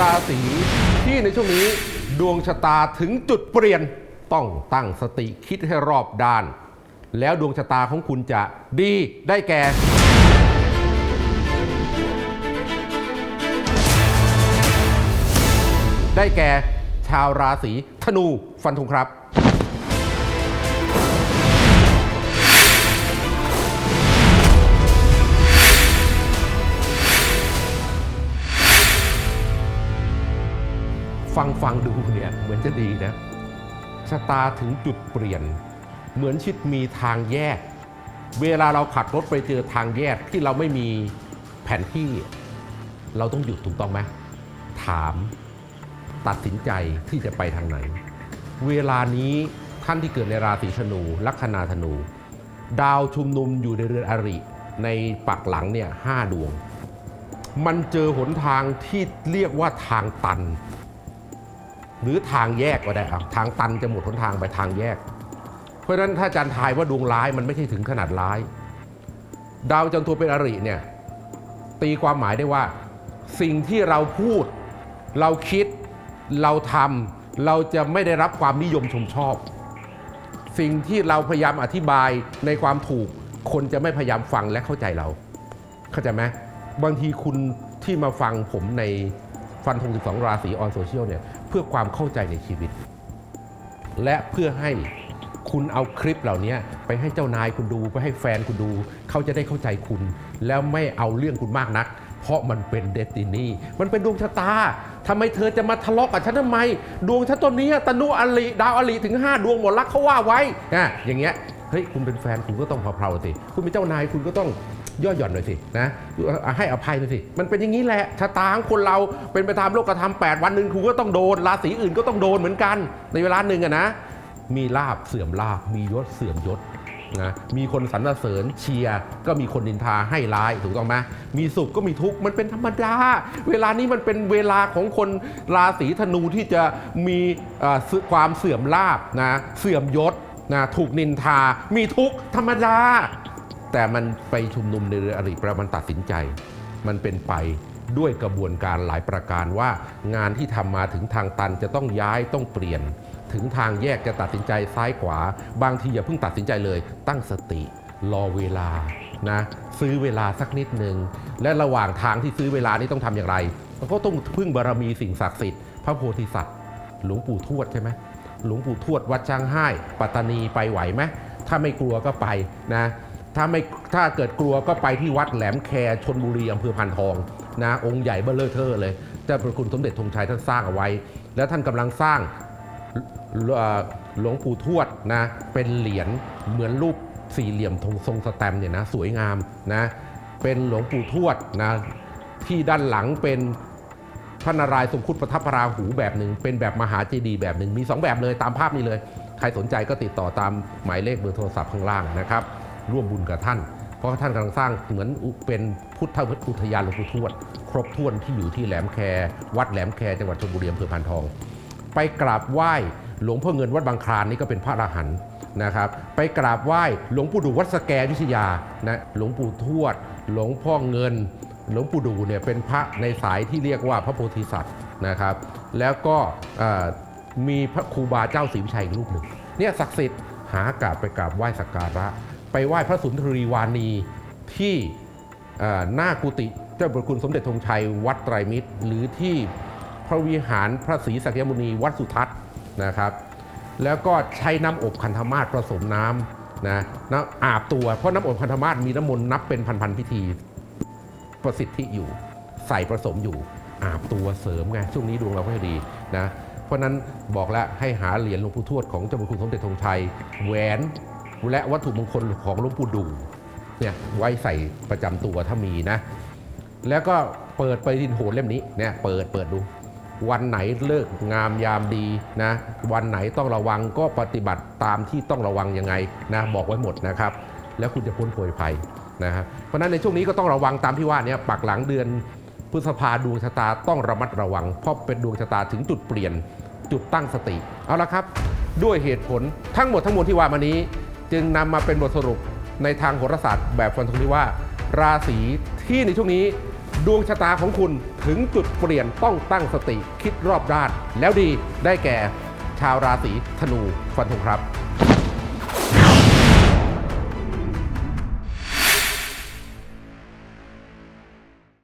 ราศีที่ในช่วงนี้ดวงชะตาถึงจุดเปลี่ยนต้องตั้งสติคิดให้รอบด้าน แล้วดวงชะตาของคุณจะดีได้แก่ได้แก่ชาวราศีธนูฟันธงครับ ฟังฟังดูเนี่ยเหมือนจะดีนะชะตาถึงจุดเปลี่ยน เหมือนชิดมีทางแยก เวลาเราขับรถไปเจอทางแยกที่เราไม่มีแผนที่ เราต้องหยุดถูกต้องไหมถามตัดสินใจที่จะไปทางไหน เวลานี้ท่านที่เกิดในราศีธนู ลัคนาธนู ดาวชุมนุมอยู่ในเรือนอริ ในปักหลังเนี่ยห้าดวง มันเจอหนทางที่เรียกว่าทางตัน หรือทางแยกก็ได้ครับทางตันจะหมดหนทางไปทางแยก เพราะฉะนั้นถ้าอาจารย์ทายว่าดวงร้ายมันไม่ใช่ถึงขนาดร้าย ดาวจันทร์ตัวเป็นอริเนี่ยตีความหมายได้ว่า สิ่งที่เราพูด เราคิดเราทำเราจะไม่ได้รับความนิยมชมชอบ สิ่งที่เราพยายามอธิบายในความถูก คนจะไม่พยายามฟังและเข้าใจเรา เข้าใจไหมบางทีคุณที่มาฟังผมในฟันธง12 ราศีออนโซเชียลเนี่ย เพื่อความเข้าใจในชีวิต และเพื่อให้คุณเอาคลิปเหล่านี้ไปให้เจ้านายคุณดูไปให้แฟนคุณดู เขาจะได้เข้าใจคุณ แล้วไม่เอาเรื่องคุณมากนัก เพราะมันเป็นเดตินีมันเป็นดวงชะตาทำไมเธอจะมาทะเลาะกับฉันทำไม ดวงฉันตัวนี้ตนุอลิดาวอลิถึง 5 ดวงหมดรักเขาว่าไว้อะอย่างเงี้ยเฮ้ยคุณเป็นแฟนคุณก็ต้องเพลาๆสิคุณเป็นเจ้านายคุณก็ต้อง ย่อหย่อนหน่อยสินะให้อภัยหน่อยสิ มันเป็นอย่างนี้แหละชะตาของคนเราเป็นไปตามโลกธรรม8วันหนึ่งคุณก็ต้องโดนราศีอื่นก็ต้องโดนเหมือนกัน ในเวลาหนึ่งอะนะ มีลาบเสื่อมลาบมียศเสื่อมยศนะมีคนสรรเสริญเชียร์ก็มีคนนินทาให้ร้ายถูกต้องไหมมีสุขก็มีทุกข์มันเป็นธรรมดา เวลานี้มันเป็นเวลาของคนราศีธนูที่จะมีความเสื่อมลาบนะเสื่อมยศนะถูกนินทา มีทุกข์ธรรมดา แต่มันไปชุมนุมในเรืออริประมันตัดสินใจ มันเป็นไปด้วยกระบวนการหลายประการว่างานที่ทำมาถึงทางตันจะต้องย้ายต้องเปลี่ยน ถึงทางแยกจะตัดสินใจซ้ายขวา บางทีอย่าเพิ่งตัดสินใจเลย ตั้งสติรอเวลานะซื้อเวลาสักนิดหนึ่งและระหว่างทางที่ซื้อเวลานี้ต้องทำอย่างไรก็ต้องพึ่งบารมีสิ่งศักดิ์สิทธิ์พระโพธิสัตว์ หลวงปู่ทวดใช่ไหมหลวงปู่ทวดวัดช้างให้ปัตตานีไปไหวไหมถ้าไม่กลัวก็ไปนะ ถ้าไม่ถ้าเกิดกลัวก็ไปที่วัดแหลมแคชนบุรีอำเภอพันทองนะองค์ใหญ่เบ้อเลอเทอร์เลยเจ้าพระคุณสมเด็จธงชัยท่านสร้างเอาไว้ แล้วท่านกำลังสร้างหลวงปู่ทวดนะเป็นเหรียญเหมือนรูปสี่เหลี่ยมทรงทรงสแตมเนี่ยนะสวยงามนะเป็นหลวงปู่ทวดนะที่ด้านหลังเป็นพระนารายณ์ทรงคุดประทับพระราหูแบบหนึ่งเป็นแบบมหาเจดีย์แบบหนึ่งมีสองแบบเลยตามภาพนี้เลย ใครสนใจก็ติดต่อตามหมายเลขเบอร์โทรศัพท์ข้างล่างนะครับ ร่วมบุญกับท่าน เพราะท่านกำลังสร้างเหมือนเป็นพุทธอุทยานหลวงปู่ทวด ครบถ้วนที่อยู่ที่แหลมแค วัดแหลมแคจังหวัดชลบุรีอำเภอพานทอง ไปกราบไหว้หลวงพ่อเงินวัดบางคลานนี่ก็เป็นพระอรหันต์นะครับ ไปกราบไหว้หลวงปู่ดูวัดสแกวิทยานะหลวงปู่ทวด หลวงพ่อเงิน หลวงปู่ดูเนี่ยเป็นพระในสายที่เรียกว่าพระโพธิสัตว์นะครับ แล้วก็มีพระครูบาเจ้าศรีวิชัยรูปหนึ่งเนี่ยศักดิ์สิทธิ์หากราบไปกราบไหว้สักการะ ไปไหว้พระสุนทรีวานีที่หน้ากุฏิเจ้าประคุณสมเด็จธงชัยวัดไตรมิตร หรือที่พระวิหารพระศรีสักยมุนีวัดสุทัศน์นะครับ แล้วก็ใช้น้ำอบคันธมาศผสมน้ำนะน้ำอาบตัวเพราะน้ำอบคันธมาศมีน้ำมนต์นับเป็นพันๆพิธีประสิทธิอยู่ ใส่ผสมอยู่ อาบตัวเสริมไงช่วงนี้ดวงเราก็ดีนะเพราะนั้นบอกแล้วให้หาเหรียญหลวงปู่ทวดของเจ้าพระคุณสมเด็จธงชัยแหวน และวัตถุมงคลของหลวงปู่ดูเนี่ยไว้ใส่ประจำตัวถ้ามีนะ แล้วก็เปิดไปดินโหนเล่มนี้เนี่ยเปิดเปิดดู วันไหนเลิกงามยามดีนะวันไหนต้องระวังก็ปฏิบัติตามที่ต้องระวังยังไงนะบอกไว้หมดนะครับ แล้วคุณจะพ้นโผยภัยนะครับเพราะฉะนั้นในช่วงนี้ก็ต้องระวังตามที่ว่าเนี่ยปักหลังเดือนพฤษภาดวงชะตาต้องระมัดระวัง เพราะเป็นดวงชะตาถึงจุดเปลี่ยนจุดตั้งสติ เอาละครับ ด้วยเหตุผลทั้งหมดทั้งมวลที่ว่ามานี้ จึงนำมาเป็นบทสรุปในทางโหราศาสตร์แบบฟันธงนี้ว่า ราศีที่ในช่วงนี้ดวงชะตาของคุณถึงจุดเปลี่ยนต้องตั้งสติคิดรอบด้าน แล้วดีได้แก่ชาวราศีธนูฟันธงครับ